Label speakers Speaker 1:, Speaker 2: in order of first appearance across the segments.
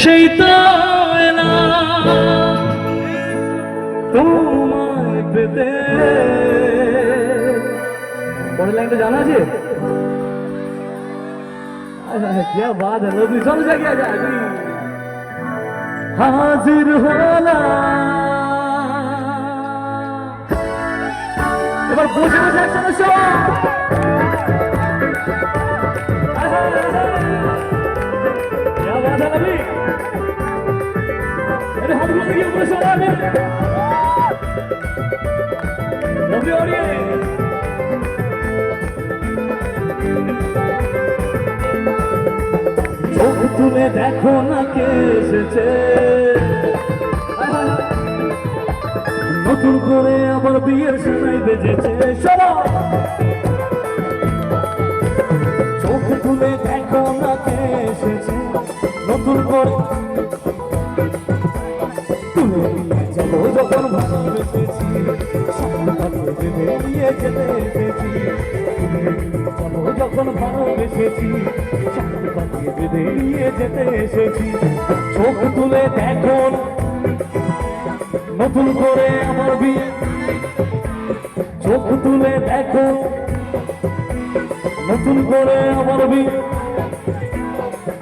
Speaker 1: সেই তো এলাম তোমায় পেতে পরের লাইনটা জানা আছে क्या बात है लोग चलो जा क्या जा हाजिर होला এবার বসে বসে একসাথে সব क्या बात है नबी চোখ দেখো না কে এসেছে। নতুন করে আবার বিয়ের সময় বেজেছে। চোখ তুলে দেখো না কে এসেছে। নতুন করে যখন ভালোবেসেছি সম্পর্কে বেঁধে নিয়ে যেতে এসেছি যখন ভালোবেসেছি সম্পর্কে বেঁধে নিয়ে যেতে এসেছি। চোখ তুলে দেখো, নতুন করে আমার বিয়ে। চোখ তুলে দেখো, নতুন করে আমার বিয়ে।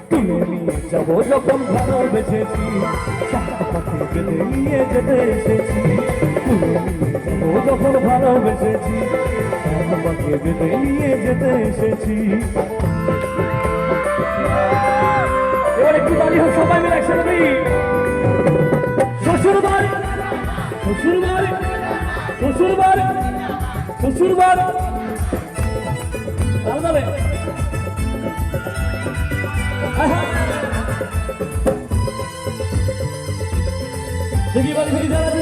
Speaker 1: তুলে নিয়ে যাব যখন ভালোবেসেছি সাথে যেতে নিয়ে যেতে এসেছি। তুলে নিয়ে যাব যখন ভালোবেসেছি তোমাকে যেতে নিয়ে যেতে এসেছি এবার একটু দাঁড়িয়ে হোক, সবাই মিলে একসাথে শ্বশুর বাড়ি শ্বশুর বাড়ি শ্বশুর বাড়ি শ্বশুর বাড়ি আলাদা দেখি বাড়ি থেকে যারা আছে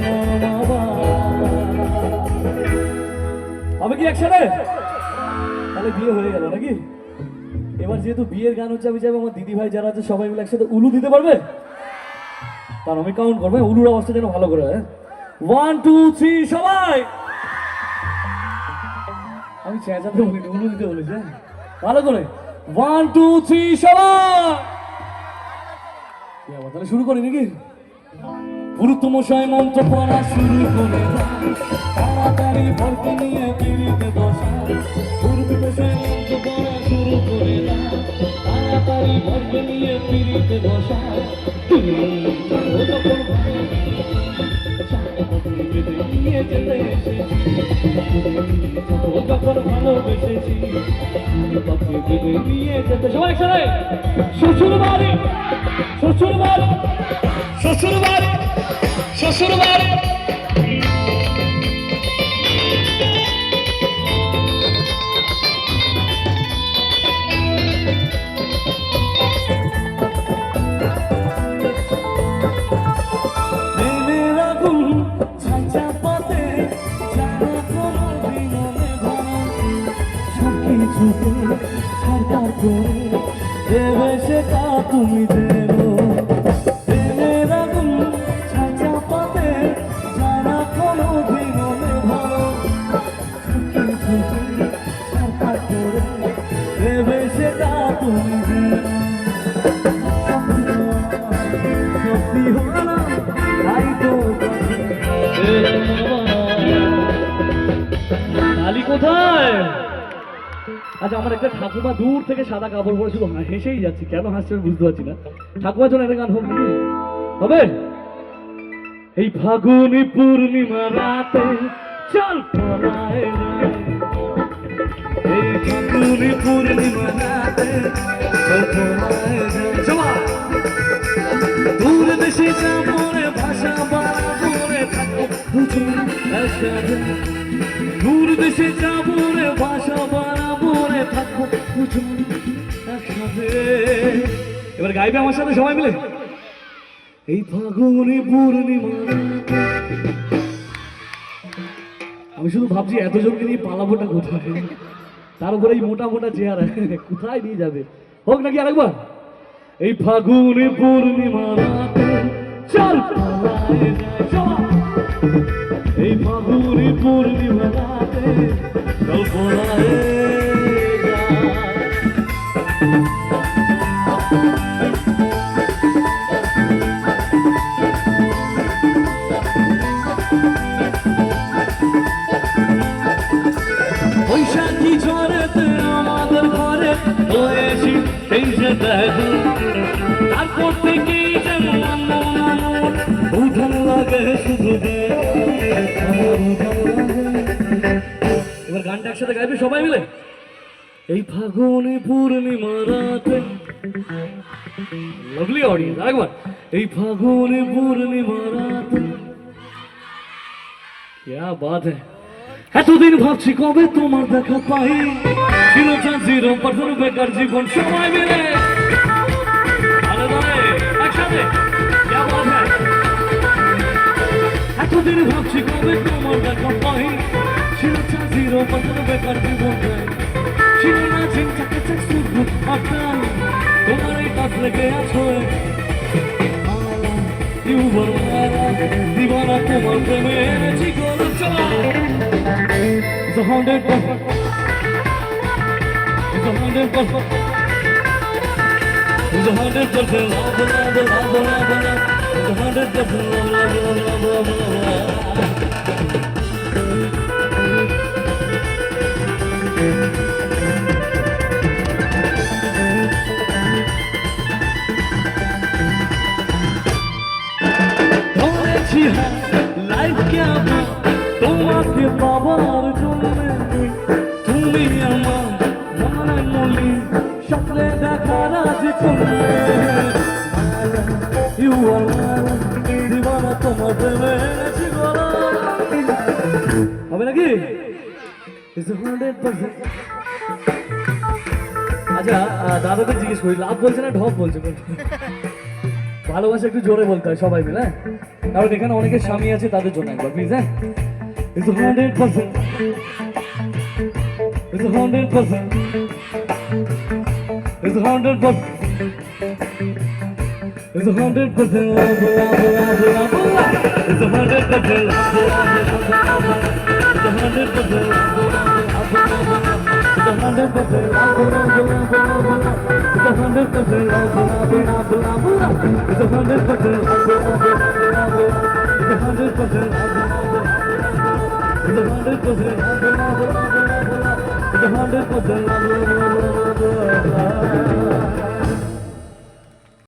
Speaker 1: হবে কি একসাথে? তাহলে বিয়ে হয়ে গেল নাকি? এবার যেহেতু বিয়ের গান হচ্ছে, আমি চাইব আমার দিদি ভাই যারা আছে, সবাই মিলে একসাথে উলু দিতে পারবে? তার আমি কাউন্ট করব হ্যাঁ? উলুর অবস্থা যেন ভালো করে ওয়ান টু থ্রি সবাই! আমি চেঁচাতে বলিনি, উলু দিতে বলেছি হ্যাঁ? ভালো করে। ওয়ান টু থ্রি সবাই! তাহলে শুরু করি নাকি? পুরুতমশাই মন্ত্র পড়া শুরু করে তাড়াতাড়ি নিয়ে পিড়িতে বসা। মন্ত্র পড়া শুরু করে তাড়াতাড়ি নিয়ে পিড়িতে বসা। শ্বশুর বাড়ি শ্বশুর বাড়ি শ্বশুর বাড়ি শ্বশুর বাড়ি প্রেমের আগুন ছাঁচা পাতে যারা কোনো দিননে ভরা সব কিছুকে ছাড়কার করে দেবে তুমি দেবো আচ্ছা আমার একটা ঠাকুমা দূর থেকে সাদা কাপড় পরেছিল। হেসেই যাচ্ছি। কেন হাসছে বুঝতে পারছি না। ঠাকুমার জন্য একটা গান হোক হবে? এই ফাগুনি পূর্ণিমা রাতে চল পূর্ণিমা। দূর দেশে ভাষা এবার গাইবে আমার সাথে সবাই মিলে? এই ফাগুনে পূর্ণিমা। আমি শুধু ভাবছি এতজনকে নিয়ে পালাবোটা কোথায়? তার উপরে এই মোটা মোটা চেহারা কোথায় নিয়ে যাবে? হোক নাকি আরেকবার? এই ফাগুনে পূর্ণিমা চল এই ফাগুনে পূর্ণিমা চল হয়েছি এই যে দেখো তারপর থেকেই যেন মন আমার উঠান লাগে শুধু দেখো, আমার উঠান লাগে। এবার গানটা একসাথে গাইবে সবাই মিলে এই ফাগুনে পূর্ণিমা রাতে লাভলি অডিয়েন্স আরেকবার এই ফাগুনে পূর্ণিমা রাতে क्या बात है এতদিন ভাবছি কবে তোমার দেখা পাই রূপর রূপেকার জীবন সময় মিলে। এতদিন ভাবছি কবে তোমার দেখা পাই ছিল চাষি রূপর রূপেকার জীবন ছিল না চিন্তাকে চাকসু ভূত পাঠান। তোমার এই কাছ লেগে আছো। দিবানা তোমার প্রেমে এনেছি গোল চলা hundred percent. It's a hundred percent. Love, love, love, love, love. It's a hundred percent love, love, love, love, love, love, হবে নাকি? আচ্ছা দাদাকে জিজ্ঞেস করি, লাভ বলছে না ঢপ বলছে? ভালোবাসা একটু জোরে বলতে হয় সবাই মিলে হ্যাঁ? কারণ এখানে অনেকের স্বামী আছে তাদের জন্য একবার প্লিজ হ্যাঁ? It's hundred percent it's hundred percent is a hundred per. Is a hundred percent love, love, love, love, love. A hundred percent love, love, love, love. A hundred percent love, love, love, love. A hundred percent love, love, love, love, a hundred percent love, love, love, a hundred percent love, love, love, a hundred percent love, love, love, a hundred percent love, love. ਹੰਡ ਕੁਦਨ ਲੋ